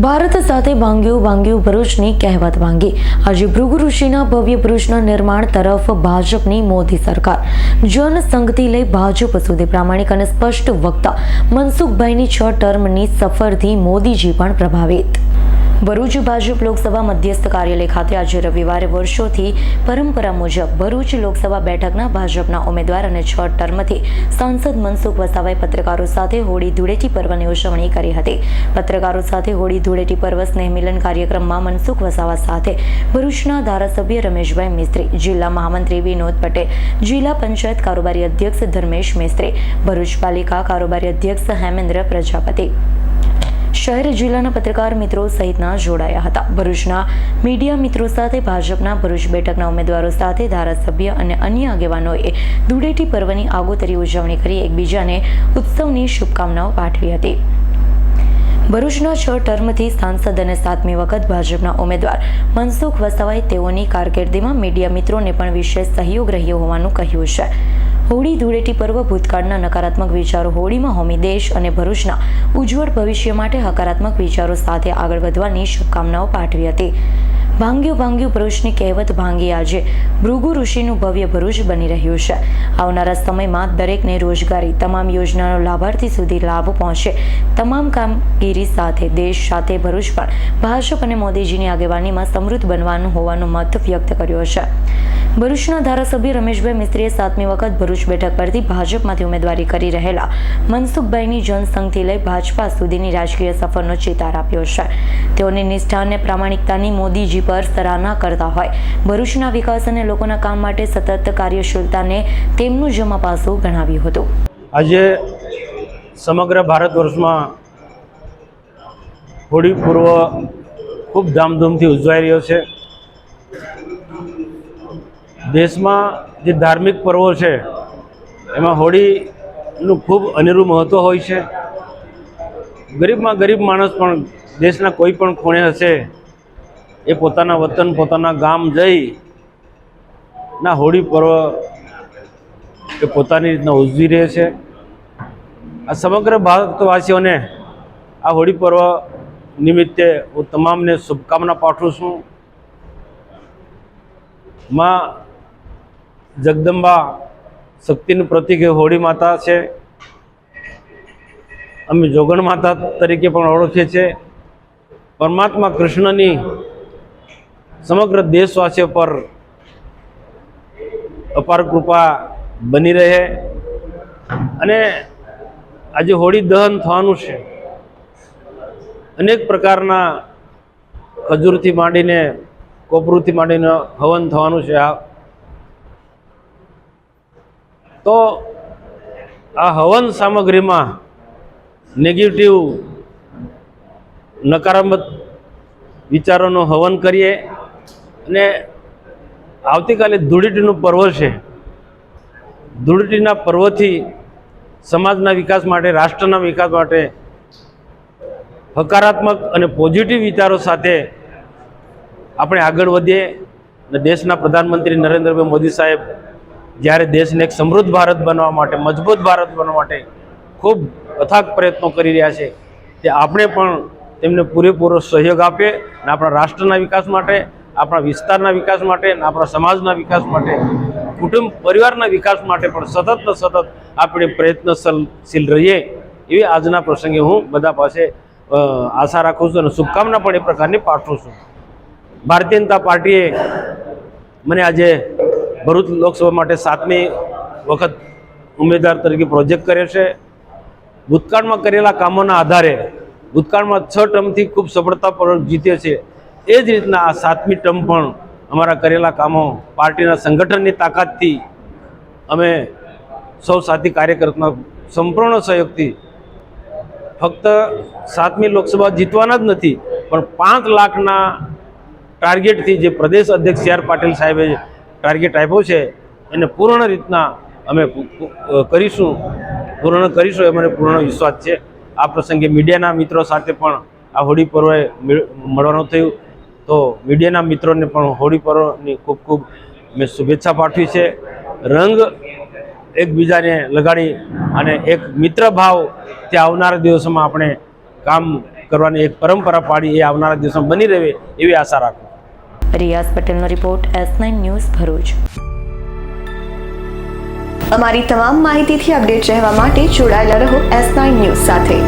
ભારત સાથે ભાંગ્યું ભાંગ્યું ભરૂચની કહેવત ભાંગી. આજે ભૃગુ ઋષિના ભવ્ય ભરૂચના નિર્માણ તરફ ભાજપની મોદી સરકાર. જનસંઘથી લઈ ભાજપ સુધી પ્રામાણિક અને સ્પષ્ટ વક્તા મનસુખભાઈની છ ટર્મની સફરથી મોદીજી પણ પ્રભાવિત. ભરૂચ ભાજપ લોકસભા મધ્યસ્થ કાર્યાલય ખાતે આજે રવિવારે વર્ષોથી પરંપરા મુજબ ભરૂચ લોકસભા બેઠકના ભાજપના ઉમેદવાર અને છ ટર્મથી સાંસદ મનસુખ વસાવાએ પત્રકારો સાથે હોળી ધૂળેટી પર્વની ઉજવણી કરી હતી. પત્રકારો સાથે હોળી ધૂળેટી પર્વ સ્નેહ મિલન કાર્યક્રમમાં મનસુખ વસાવા સાથે ભરૂચના ધારાસભ્ય રમેશભાઈ મિસ્ત્રી, જિલ્લા મહામંત્રી વિનોદ પટેલ, જિલ્લા પંચાયત કારોબારી અધ્યક્ષ ધર્મેશ મિસ્ત્રી, ભરૂચ પાલિકા કારોબારી અધ્યક્ષ હેમેન્દ્ર પ્રજાપતિ. શહેર જિલ્લાના પત્રકાર મિત્રો સહિતના જોડાયા હતા. ભરૂચના મીડિયા મિત્રો સાથે ભાજપના ભરૂચ બેઠકના ઉમેદવારો સાથે ધારાસભ્ય અને અન્ય આગેવાનોએ ધૂળેટી પર્વની આગોતરી ઉજવણી કરી એકબીજાને ઉત્સવની શુભકામનાઓ પાઠવી હતી. ભરૂચના છ ટર્મથી સાંસદ અને સાતમી વખત ભાજપના ઉમેદવાર મનસુખ વસાવાએ તેઓની કારકિર્દીમાં મીડિયા મિત્રોને પણ વિશેષ સહયોગ રહ્યો હોવાનું કહ્યું છે. હોળી ધૂળેટી પર્વ ભૂતકાળના નકારાત્મક વિચારો હોળીમાં હોમી દેશ અને ભરૂચના ઉજ્જવળ ભવિષ્ય માટે હકારાત્મક વિચારો સાથે આગળ વધવાની શુભકામનાઓ પાઠવી હતી. ભાંગ્યું ભાંગ્યું ભરૂચની કહેવત ભાંગી આજે. ભૃગુ ઋષિનું ભવ્ય ભરૂચ બની રહ્યું છે. આવનારા સમયમાં દરેકને રોજગારી, તમામ યોજનાનો લાભાર્થી સુધી લાભ પહોંચે. તમામ કામગીરી સાથે, દેશ સાથે ભરૂચ પણ ભાજપ અને મોદીજીની આગેવાનીમાં સમૃદ્ધ બનવાનું હોવાનો મત વ્યક્ત કર્યો છે. ભરૂચના ધારાસભ્ય રમેશભાઈ મિસ્ત્રીએ સાતમી વખત ભરૂચ બેઠક પરથી ભાજપમાંથી ઉમેદવારી કરી રહેલા મનસુખભાઈની જનસંઘથી લઈ ભાજપા સુધીની રાજકીય સફરનો ચિતાર આપ્યો છે. તેઓની નિષ્ઠા અને પ્રામાણિકતાની મોદીજી પર સરાહના કરતા હોય. ભરૂચના વિકાસ અને લોકોના કામ માટે સતત કાર્યશીલતાને તેમનું જમા પાસું ગણાવ્યું હતું. આજે સમગ્ર ભારત વર્ષમાં હોળી પૂર્વ ખૂબ ધામધૂમથી ઉજવાઈ રહ્યો છે. દેશમાં જે ધાર્મિક પર્વો છે, એમાં હોળીનું ખૂબ અનેરું મહત્ત્વ હોય છે. ગરીબમાં ગરીબ માણસ પણ દેશના કોઈ પણ ખૂણે હશે એ પોતાના વતન, પોતાના ગામ જઈ ના હોળી પર્વ એ પોતાની રીતના ઉજવી રહે છે. આ સમગ્ર ભારતવાસીઓને આ હોળી પર્વ નિમિત્તે હું તમામને શુભકામના પાઠવું છું. માં જગદંબા શક્તિનું પ્રતિક એ હોળી માતા છે. અમે જોગણ માતા તરીકે પણ ઓળખીએ છીએ. પરમાત્મા કૃષ્ણની સમગ્ર દેશવાસીઓ પર અપાર કૃપા બની રહે. અને આજે હોળી દહન થવાનું છે. અનેક પ્રકારના ખજૂરથી માંડીને કોપરૂથી માંડીને હવન થવાનું છે આ. તો આ હવન સામગ્રીમાં નેગેટિવ નકારાત્મક વિચારોનું હવન કરીએ. અને આવતીકાલે ધૂળેટીનું પર્વ છે. ધૂળેટીના પર્વથી સમાજના વિકાસ માટે, રાષ્ટ્રના વિકાસ માટે હકારાત્મક અને પોઝિટિવ વિચારો સાથે આપણે આગળ વધીએ. અને દેશના પ્રધાનમંત્રી નરેન્દ્રભાઈ મોદી સાહેબ જ્યારે દેશને એક સમૃદ્ધ ભારત બનવા માટે, મજબૂત ભારત બનવા માટે ખૂબ અથાગ પ્રયત્નો કરી રહ્યા છે, તે આપણે પણ તેમને પૂરેપૂરો સહયોગ આપીએ અને આપણા રાષ્ટ્રના વિકાસ માટે આપણા વિસ્તારના વિકાસ માટે આપણા સમાજના વિકાસ માટે, કુટુંબ પરિવારના વિકાસ માટે પણ સતત સતત આપણે પ્રયત્નશીલ રહીએ એવી આજના પ્રસંગે હું બધા પાસે આશા રાખું છું અને શુભકામના પણ એ પ્રકારની પાઠવું છું. ભારતીય જનતા પાર્ટીએ મને આજે ભરૂચ લોકસભા માટે સાતમી વખત ઉમેદવાર તરીકે પ્રોજેક્ટ કર્યો છે. ભૂતકાળમાં કરેલા કામોના આધારે, ભૂતકાળમાં છ ટર્મથી ખૂબ સફળતાપૂર્વક જીતે છે. એ જ રીતના આ સાતમી ટર્મ પણ અમારા કરેલા કામો પાર્ટીના સંગઠનની તાકાતથી અમે સૌ સાથી કાર્યકર્તાના સંપૂર્ણ સહયોગથી ફક્ત સાતમી લોકસભા જીતવાના જ નથી, પણ પાંચ લાખના ટાર્ગેટથી જે પ્રદેશ અધ્યક્ષ સી આર પાટીલ સાહેબે ટાર્ગેટ આપ્યો છે, એને પૂર્ણ રીતના અમે કરીશું, પૂર્ણ કરીશું એ મને પૂર્ણ વિશ્વાસ છે. આ પ્રસંગે મીડિયાના મિત્રો સાથે પણ આ હોળી પર્વે મેળ- મળવાનું થયું. તો મીડિયાના મિત્રોને પણ હોળી પર્વની ખૂબ ખૂબ મેં શુભેચ્છા પાઠવી છે. રંગ એકબીજાને લગાડી અને એક મિત્ર ભાવ તે આવનારા દિવસોમાં આપણે કામ કરવાની એક પરંપરા પાડી એ આવનારા દિવસમાં બની રહે એવી આશા રાખું. રિયાઝ પટેલનો report S nine news Bharuch. અમારી તમામ માહિતીથી અપડેટ રહેવા માટે જોડાયેલા રહો એસ નાઇન ન્યૂઝ સાથે.